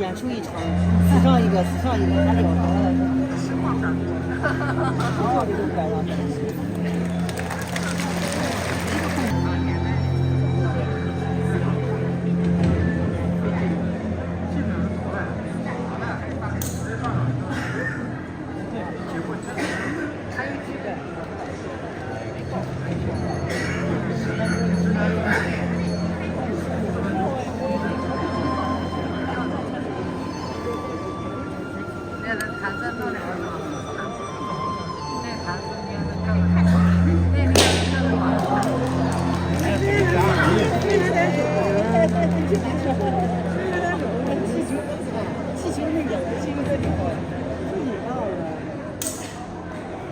演出一场，死上一个，死上一个，还了得了？这里都不敢让。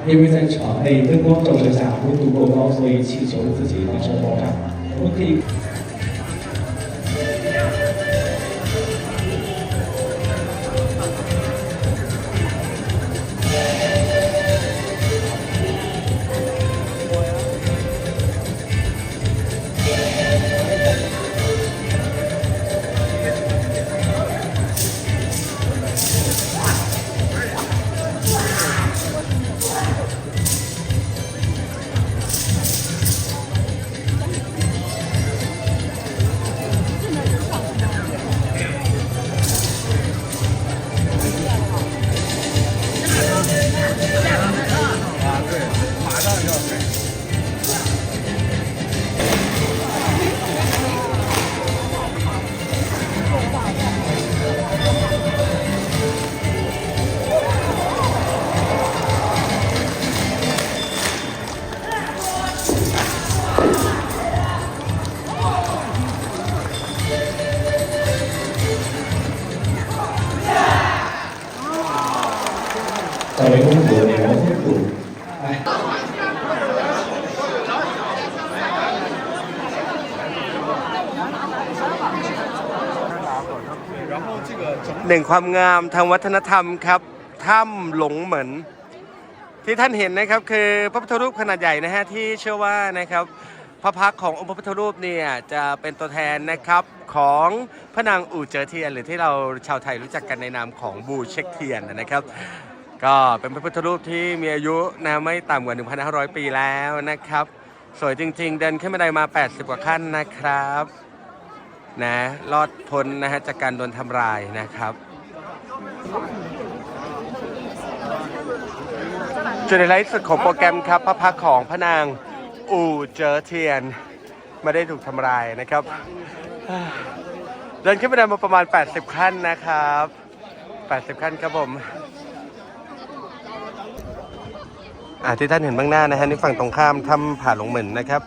因为在场内灯光照射下温度过高，所以气球自己发生爆炸。我们可以。 หนึ่งความงามทางวัฒนธรรมครับถ้ำหลงเหมือน ที่ท่านเห็นนะครับคือพระพุทธรูปขนาดใหญ่นะฮะที่เชื่อว่านะครับพระพักขององค์พระพุทธรูปเนี่ยจะเป็นตัวแทนนะครับของพระนางอู่เจอเทียน หรือที่เราชาวไทยรู้จักกันในนามของบูเช็คเทียนนะครับ ก็เป็นพระพุทธรูปที่มีอายุนะไม่ต่ำกว่า 1,500 ปีแล้วนะครับ สวยจริงๆ เดินขึ้นบันได้มา 80 กว่าขั้นนะครับ นะรอดพ้นนะฮะจากการโดนทำลายนะครับจุดไลท์สุดของโปรแกรมครับพระพักของพระนางอูเจอเทียนไม่ได้ถูกทำลายนะครับ เดินขึ้นไปได้มาประมาณ 80 ขั้นนะครับ 80 ขั้นครับผมอ่าที่ท่านเห็นเบื้องหน้านะฮะนี่ฝั่งตรงข้ามถ้ำผาหลงเหมืนนะครับ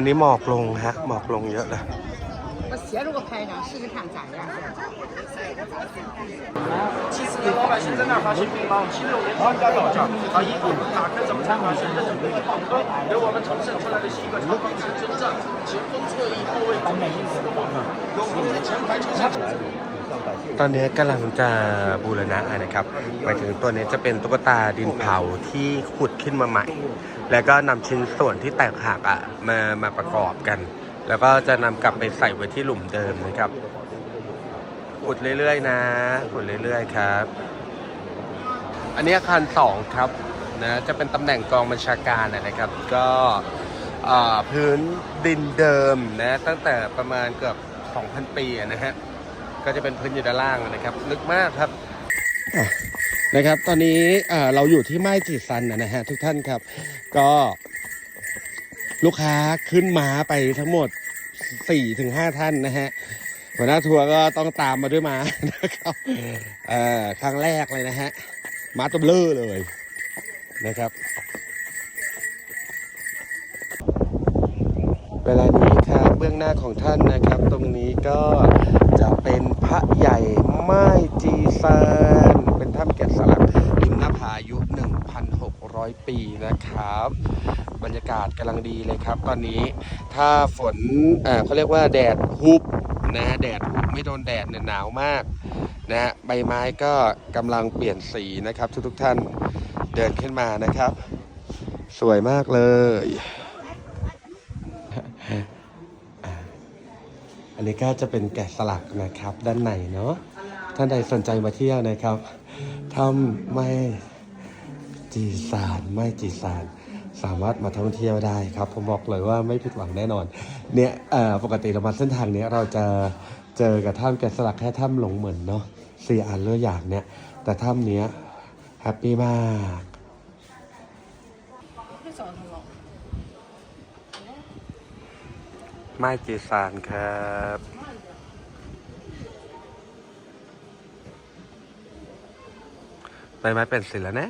วันนี้หมอกลงฮะ หมอกลงเยอะเลย ตอนนี้กำลังจะบูรณะนะครับหมายถึงตัวนี้จะเป็นตุ๊กตาดินเผาที่ขุดขึ้นมาใหม่ แล้วก็นำชิ้นส่วนที่แตกหักอะมามาประกอบกัน แล้วก็จะนำกลับไปใส่ไว้ที่หลุมเดิมนะครับขุดเรื่อยๆนะขุดเรื่อยๆครับ อันนี้อาคารสองครับนะจะเป็นตำแหน่งกองบัญชาการนะครับ ก็พื้นดินเดิมนะตั้งแต่ประมาณเกือบ 2,000 ปีนะฮะ ก็จะเป็นพื้นอยู่ด้านล่างนะครับ ลึกมากครับนะครับ ตอนนี้อ่าเราอยู่ที่ไม้จีซันนะนะฮะทุกท่านครับ ก็ลูกค้าขึ้นม้าไปทั้งหมด4-5ท่านนะฮะหัวหน้าทัวร์ก็ต้องตามมาด้วยม้านะครับเอ่อครั้งแรกเลยนะฮะม้าตัวเบลอเลยนะครับเวลานี้ครับเบื้องหน้าของท่านนะครับ ตรงนี้ก็ จะเป็นพระใหญ่ไม้จีซานเป็นถ้ำแกะสลักริมหน้าผาอายุ 1,600 ปีนะครับ บรรยากาศกำลังดีเลยครับ ตอนนี้ถ้าฝนเเขาเรียกว่าแดดฮุบนะฮะแดดฮุบไม่โดนแดดเนี่ยหนาวมากนะฮะใบไม้ก็กำลังเปลี่ยนสีนะครับ ทุกๆท่านเดินขึ้นมานะครับ สวยมากเลย อันนี้ก็จะเป็นแกะสลักนะครับด้านในเนาะท่านใดสนใจมาเที่ยวนะครับถ้ำไม่จีสานไม่จีสานสามารถมาท่องเที่ยวได้ครับ ผมบอกเลยว่าไม่ผิดหวังแน่นอน เนี่ยเอ่อปกติเรามาเส้นทางนี้เราจะเจอกับถ้ำแกะสลักแค่ถ้ำหลงเหมือนเนาะสี่อันเลืออย่างเนี่ย แต่ถ้ำเนี้ยแฮปปี้มาก ไม้จีสานครับใบไม้เป็นสีแล้วนะ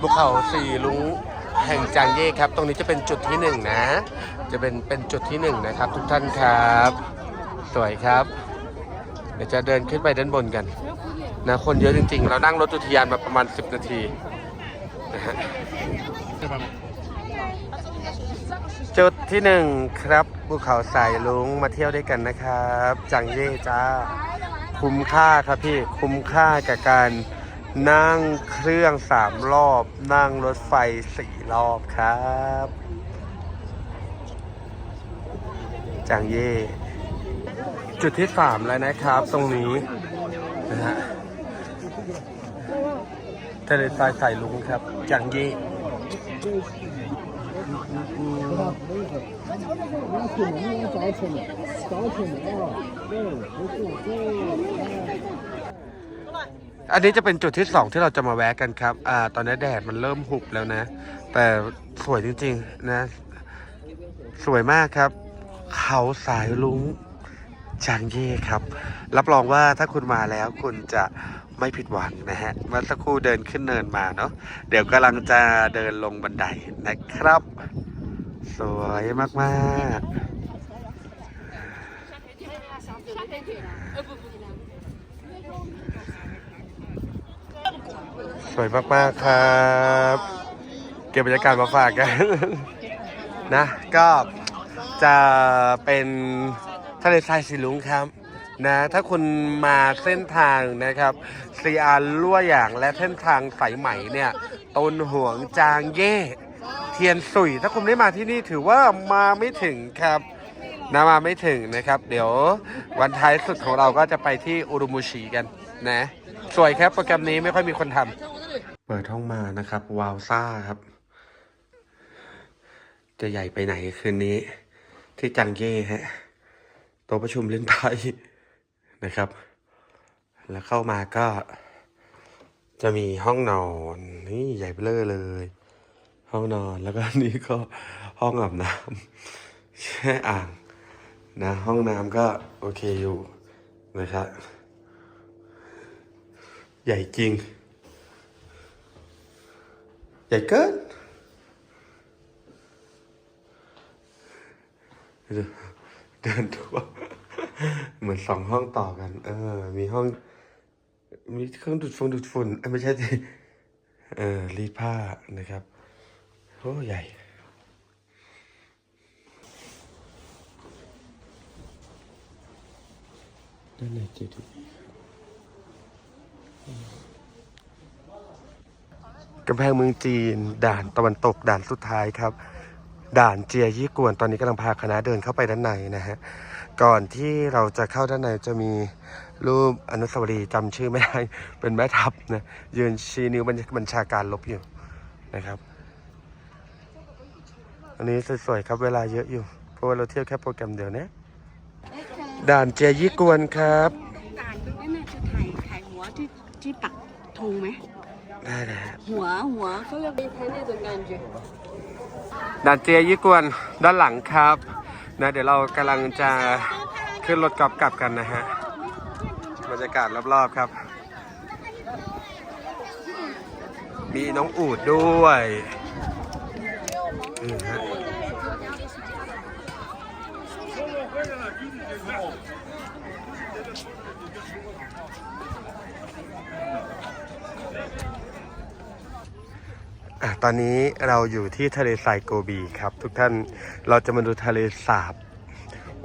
ภูเขาสี่ลุงแห่งจางเย่ครับ ตรงนี้จะเป็นจุดที่หนึ่งนะ จะเป็นเป็นจุดที่หนึ่งนะครับ ทุกท่านครับ สวยครับ เดี๋ยวจะเดินขึ้นไปด้านบนกันนะคนเยอะจริงๆ เรานั่งรถอุทยานมาประมาณ 10 นาทีนะฮะจุดที่หนึ่งครับภูเขาสายลุงมาเที่ยวด้วยกันนะครับจางเย่จ้า คุ้มค่าครับพี่ คุ้มค่ากับการ นั่งเครื่องสามรอบ นั่งรถไฟสี่รอบครับ จางเย่ จุดที่สามแล้วนะครับ ตรงนี้นะฮะทะเลทรายสายลุงครับ จางเย่ อันนี้จะเป็นจุดที่สองที่เราจะมาแวะกันครับ อ่า ตอนนี้แดดมันเริ่มหุบแล้วนะ แต่สวยจริงๆนะ สวยมากครับ เขาสายลุงจางเย่ครับ รับรองว่าถ้าคุณมาแล้วคุณจะไม่ผิดหวังนะฮะเมื่อสักครู่เดินขึ้นเนินมาเนาะ เดี๋ยวกำลังจะเดินลงบันไดนะครับ สวยมากๆ วยมากๆครับ เก็บบรรยากาศมาฝากกัน นะก็จะเป็นทะเลทรายสีลุงครับนะถ้าคุณมาเส้นทางนะครับซีอาร์ลั่วอย่างและเส้นทางสายไหมเนี่ยตนห่วงจางเย่เทียนสุยถ้าคุณไม่มาที่นี่ถือว่ามาไม่ถึงครับนะมาไม่ถึงนะครับ เดี๋ยววันท้ายสุดของเราก็จะไปที่อุรุมุชิกันนะ สวยครับโปรแกรมนี้ไม่ค่อยมีคนทำ เปิดห้องมานะครับ วาวซ่าครับ จะใหญ่ไปไหนคืนนี้ ที่จังเย่ฮะโต๊ะประชุมเล่นไพ่นะครับ แล้วเข้ามาก็ จะมีห้องนอนนี่ใหญ่เบ้อเร่อเลย ห้องนอนแล้วก็นี่ก็ห้องอาบน้ำแช่อ่างนะ ห้องน้ำก็โอเคอยู่นะครับใหญ่จริง ใหญ่เกินเดินทัวเหมือนสองห้องต่อกัน เออ มีห้อง มีเครื่องดูดฟงดูดฝุ่นไม่ใช่ที่เออรีดผ้านะครับโอ้ใหญ่ด้านในเจดีย์ กำแพงเมืองจีน ด่านตะวันตกด่านสุดท้ายครับ ด่านเจียยี่กวนตอนนี้กำลังพาคณะเดินเข้าไปด้านในนะฮะก่อนที่เราจะเข้าด้านในจะมีรูปอนุสาวรีย์จำชื่อไม่ได้ เป็นแม่ทัพนะยืนชี้นิ้วบัญชาการลบอยู่นะครับ อันนี้สวยๆครับเวลาเยอะอยู่ เพราะว่าเราเที่ยวแค่โปรแกรมเดียวเนี่ยด่านเจียยี่กวนครับด่านตรงนั้นน่ะจะถ่ายถ่ายหัวที่ที่ปักธงไหม ได้แล้วหัวหัวเขาเรียกดีแท้ในจนกันเจด่านเจยี่กวนด้านหลังครับนะเดี๋ยวเรากำลังจะขึ้นรถกลับกลับกันนะฮะบรรยากาศรอบๆครับ มีน้องอูดด้วยอืมฮะ อะตอนนี้เราอยู่ที่ทะเลทรายโกบีครับ ทุกท่านเราจะมาดูทะเลสาบ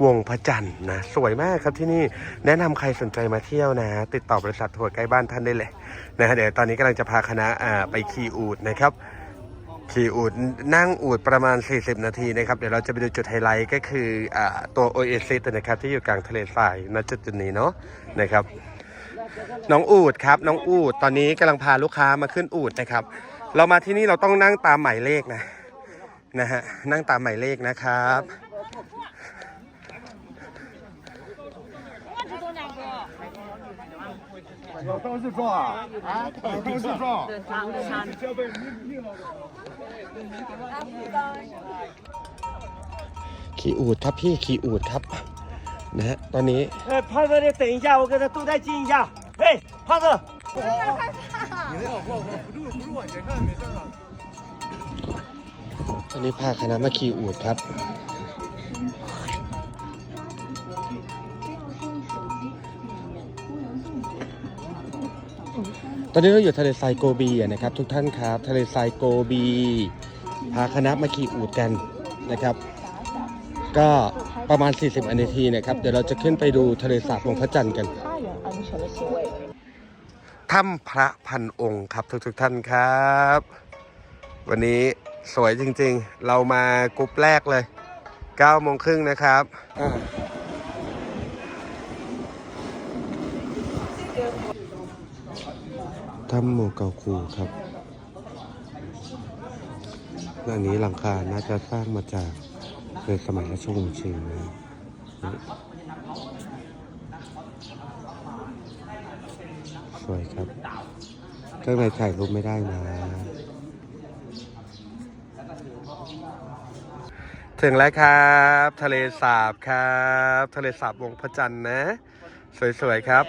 วงพระจันทร์นะสวยมากครับที่นี่แนะนำใครสนใจมาเที่ยวนะ ติดต่อบริษัททัวร์ใกล้บ้านท่านได้เลยนะเดี๋ยวตอนนี้กำลังจะพาคณะอ่าไปขี่อูดนะครับขี่อูดนั่งอูดประมาณ 40 นาทีนะครับ เดี๋ยวเราจะไปดูจุดไฮไลท์ก็คืออาตัวโอเอซิสนะครับที่อยู่กลางทะเลทรายณจุดจุดนี้เนาะนะครับ น้องอูดครับน้องอูดตอนนี้กำลังพาลูกค้ามาขึ้นอูดนะครับ เรามาที่นี่เราต้องนั่งตามหมายเลขนะนะฮะนั่งตามหมายเลขนะครับ 老张是壮啊，啊，老张是壮。 ขี่อูดครับพี่ขี่อูดครับนะฮะตอนนี้ 哎，胖子，你等一下，我给他动态镜一下。哎，胖子， ตอนนี้พาคณะมาขี่อูดครับ ตอนนี้เราอยู่ทะเลทรายโกบีอะนะครับ ทุกท่านครับ ทะเลทรายโกบี พาคณะมาขี่อูดกันนะครับ ก็ประมาณ 40นาทีนะครับ เดี๋ยวเราจะขึ้นไปดูทะเลสาบวงพระจันทร์กัน ถ้ำพระพันองค์ครับทุกๆทท่านครับ วันนี้สวยจริงๆ เรามากรุ๊ปแรกเลย9โมงครึ่งนะครับถ้ำโมเกาคูครับอันนี้หลังคาน่าจะสร้างมาจากในสมัยราชวงศ์ชิงนะ สวยครับข้างในถ่ายรูปไม่ได้นะ ถึงแล้วครับ ทะเลสาบครับ ทะเลสาบวงพระจันทร์นะ สวยๆครับ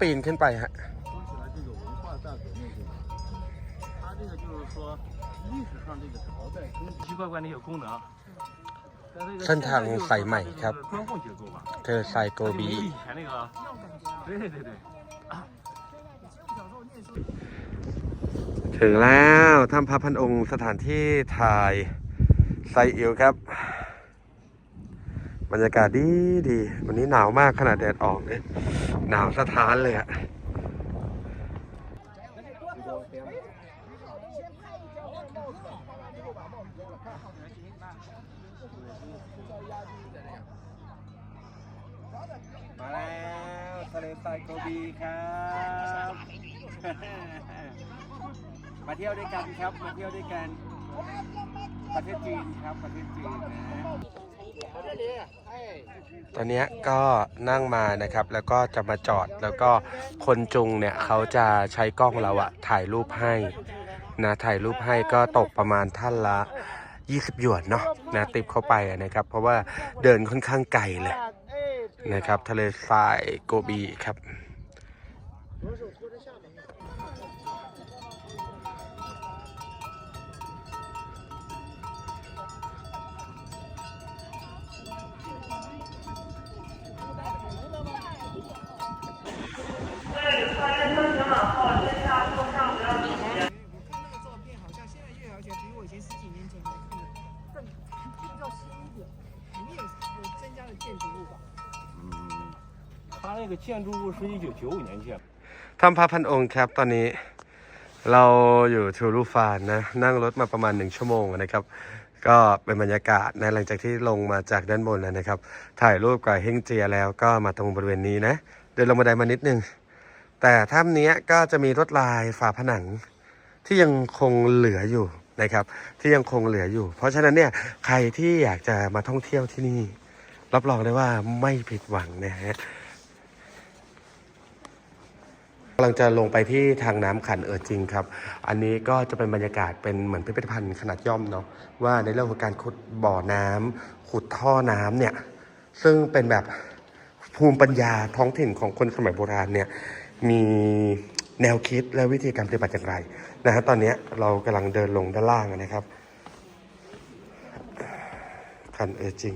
ปีนขึ้นไปฮะเส้นทางสายใหม่ครับ เธอสายโกบี ถึงแล้วถ้ำพระพันองค์สถานที่ถ่ายไซอิวครับ บรรยากาศดีดี วันนี้หนาวมากขนาดแดดออกเนี่ยหนาวสะท้านเลยอะมาแล้วทะเลทรายโกบีครับ มาเที่ยวด้วยกันครับ มาเที่ยวด้วยกันประเทศจีนครับประเทศจีนนะตอนนี้ก็นั่งมานะครับ แล้วก็จะมาจอดแล้วก็คนจุงเนี่ยเขาจะใช้กล้องเราอะถ่ายรูปให้นะถ่ายรูปให้ก็ตกประมาณท่านละ 20 หยวนเนาะนะติบเข้าไปะนะครับ เพราะว่าเดินค่อนข้างไกลเลยนะครับ ทะเลทรายโกบีครับ 建筑物是一九九五年建的。 ถ้ำพระพันองค์ครับ ตอนนี้เราอยู่ทูรูฟานนะ นั่งรถมาประมาณหนึ่งชั่วโมงนะครับ ก็เป็นบรรยากาศนะหลังจากที่ลงมาจากด้านบนแล้วนะครับ ถ่ายรูปกับเฮงเจียแล้วก็มาตรงบริเวณนี้นะ เดินลงบันไดมานิดนึง แต่ถ้ำเนี้ยก็จะมีลวดลายฝาผนังที่ยังคงเหลืออยู่นะครับ ที่ยังคงเหลืออยู่ เพราะฉะนั้นเนี่ยใครที่อยากจะมาท่องเที่ยวที่นี่ รับรองได้ว่าไม่ผิดหวังนะฮะ ำลังจะลงไปที่ทางน้ำขันเอิดจริงครับ อันนี้ก็จะเป็นบรรยากาศเป็นเหมือนพิพิธภัณฑ์ขนาดย่อมเนาะว่าในเรื่องของการขุดบ่อน้ำขุดท่อน้ำเนี่ยซึ่งเป็นแบบภูมิปัญญาท้องถิ่นของคนสมัยโบราณเนี่ยมีแนวคิดและวิธีการปฏิบัติอย่างไรนะฮะตอนนี้เรากำลังเดินลงด้านล่างนะครับขันเออจริง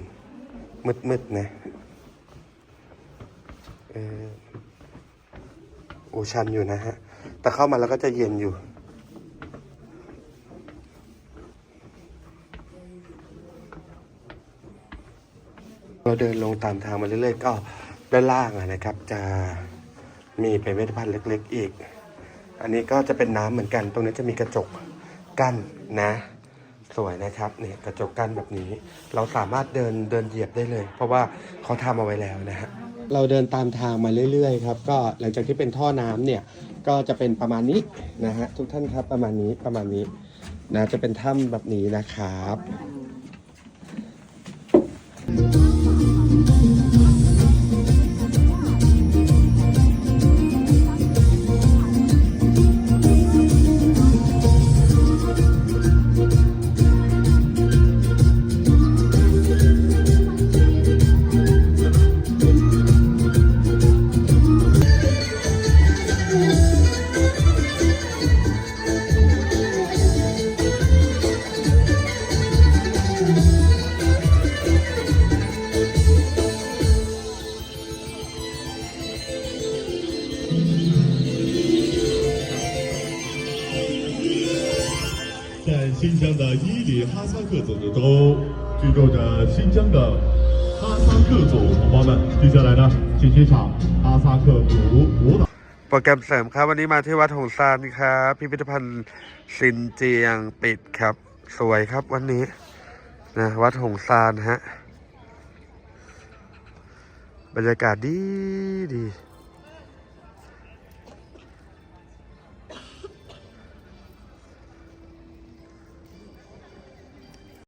มืดๆนะเออ อชันอยู่นะฮะ แต่เข้ามาแล้วก็จะเย็นอยู่ เราเดินลงตามทางมาเรื่อยๆ ก็ด้านล่างนะครับ จะมีเป็นพิพิธภัณฑ์เล็ก ๆ อีก อันนี้ก็จะเป็นน้ำเหมือนกัน ตรงนี้จะมีกระจกกั้นนะ สวยนะครับเนี่ยกระจกกั้นแบบนี้ เราสามารถเดินเดินเหยียบได้เลย เพราะว่าเขาทำเอาไว้แล้วนะฮะ เราเดินตามทางมาเรื่อยๆครับก็หลังจากที่เป็นท่อน้ำเนี่ยก็จะเป็นประมาณนี้นะฮะทุกท่านครับประมาณนี้ประมาณนี้นะจะเป็นถ้ำแบบนี้นะครับ 在新疆的伊犁哈萨克族的州，居住着新疆的哈萨克族同胞们。接下来呢，请欣赏哈萨克族舞蹈。 โปรแกรมเสริมครับ วันนี้มาที่วัดหงซานครับ พิพิธภัณฑ์ซินเจียงปิดครับ สวยครับวันนี้นะวัดหงซานฮะ บรรยากาศดีดี